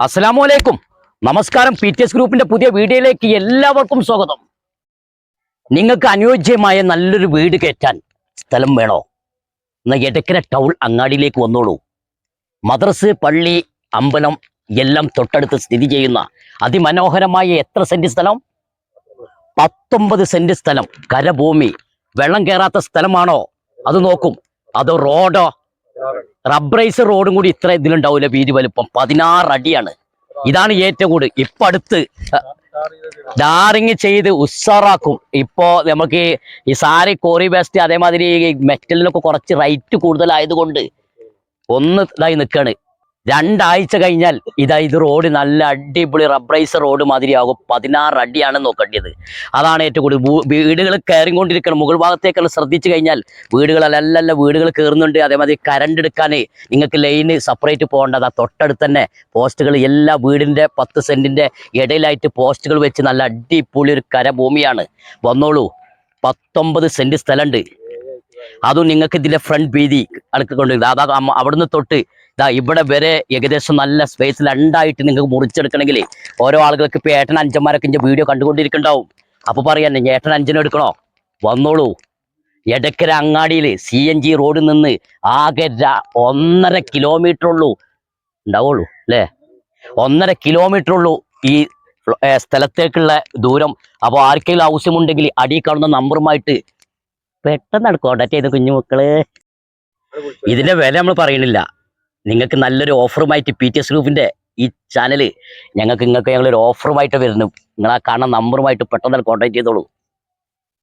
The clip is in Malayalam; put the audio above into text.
അസ്സലാമു അലൈക്കും. നമസ്കാരം പി ടി എസ് ഗ്രൂപ്പിന്റെ പുതിയ വീഡിയോയിലേക്ക് എല്ലാവർക്കും സ്വാഗതം. നിങ്ങൾക്ക് അനുയോജ്യമായ നല്ലൊരു വീട് കയറ്റാൻ സ്ഥലം വേണോ? എന്ന എടക്കര ടൗൺ അങ്ങാടിയിലേക്ക് വന്നോളൂ. മദ്രസ് പള്ളി അമ്പലം എല്ലാം തൊട്ടടുത്ത് സ്ഥിതി ചെയ്യുന്ന അതിമനോഹരമായ എത്ര സെന്റ് സ്ഥലം? പത്തൊമ്പത് സെന്റ് സ്ഥലം. കരഭൂമി. വെള്ളം കയറാത്ത സ്ഥലമാണോ? അത് നോക്കും. അതോ റോഡോ? റബ്ബറൈസ് റോഡും കൂടി ഇത്ര ഇതിലുണ്ടാവില്ല വീതി വലുപ്പം. പതിനാറ് അടിയാണ്. ഇതാണ് ഏറ്റവും കൂടുതൽ. ഇപ്പൊ അടുത്ത് ഡാറിങ് ചെയ്ത് ഉഷാറാക്കും ഇപ്പോ നമുക്ക് ഈ- സാരി കോറി വേസ്റ്റ് അതേമാതിരി മെറ്റലിനൊക്കെ കുറച്ച് റൈറ്റ് കൂടുതലായതുകൊണ്ട് ഒന്ന് ഇതായി നിൽക്കാണ് രണ്ടാഴ്ച കഴിഞ്ഞാൽ ഇതാ ഇത് റോഡ് നല്ല അടിപൊളി റബ്ബറൈസ് റോഡ് മാതിരിയാകും. പതിനാറ് അടിയാണ് നോക്കേണ്ടത്. അതാണ് ഏറ്റവും കൂടുതൽ. വീടുകൾ കയറിക്കൊണ്ടിരിക്കണം. മുകൾ ഭാഗത്തേക്കാണ് ശ്രദ്ധിച്ചു കഴിഞ്ഞാൽ വീടുകളല്ലല്ല വീടുകൾ കയറുന്നുണ്ട്. അതേമാതിരി കരണ്ട് എടുക്കാൻ നിങ്ങൾക്ക് ലൈന് സെപ്പറേറ്റ് പോകേണ്ടത് തൊട്ടടുത്ത് തന്നെ പോസ്റ്റുകൾ എല്ലാ വീടിന്റെ പത്ത് സെന്റിന്റെ ഇടയിലായിട്ട് പോസ്റ്റുകൾ വെച്ച് നല്ല അടിപൊളി ഒരു കരഭൂമിയാണ്. വന്നോളൂ. പത്തൊമ്പത് സെന്റ് സ്ഥലമുണ്ട്. അതും നിങ്ങൾക്ക് ഇതിന്റെ ഫ്രണ്ട് വീതി അടുക്കൊണ്ടിരുന്നത് അതാ അവിടുന്ന് തൊട്ട് ഇതാ ഇവിടെ വരെ ഏകദേശം നല്ല സ്പേസ് രണ്ടായിട്ട് നിങ്ങൾക്ക് മുറിച്ചെടുക്കണമെങ്കിൽ ഓരോ ആളുകൾക്ക് ഇപ്പൊ ഏട്ടൻ അഞ്ചന്മാരൊക്കെ ഇന്റെ വീഡിയോ കണ്ടുകൊണ്ടിരിക്കുന്നുണ്ടാവും അപ്പോൾ പറയാൻ ഏട്ടൻ അഞ്ചനും എടുക്കണോ? വന്നോളൂ. എടക്കര അങ്ങാടിയിൽ സി എൻ ജി റോഡിൽ നിന്ന് ആകെ ഒന്നര കിലോമീറ്റർ ഉള്ളൂ. ഉണ്ടാവുള്ളൂ അല്ലേ? ഒന്നര കിലോമീറ്റർ ഉള്ളൂ ഈ സ്ഥലത്തേക്കുള്ള ദൂരം. അപ്പോൾ ആർക്കെങ്കിലും ആവശ്യമുണ്ടെങ്കിൽ അടി കാണുന്ന നമ്പറുമായിട്ട് പെട്ടെന്ന് കോണ്ടാക്ട് ചെയ്ത കുഞ്ഞു മക്കൾ. ഇതിന്റെ വില നമ്മൾ പറയണില്ല. നിങ്ങൾക്ക് നല്ലൊരു ഓഫറുമായിട്ട് പി ടി എസ് ഗ്രൂപ്പിന്റെ ഈ ചാനൽ ഞങ്ങൾക്ക് നിങ്ങൾക്ക് ഞങ്ങളൊരു ഓഫറുമായിട്ട് വരുന്നു. നിങ്ങൾ ആ കാണുന്ന നമ്പറുമായിട്ട് പെട്ടെന്ന് കോൺടാക്ട് ചെയ്തോളൂ.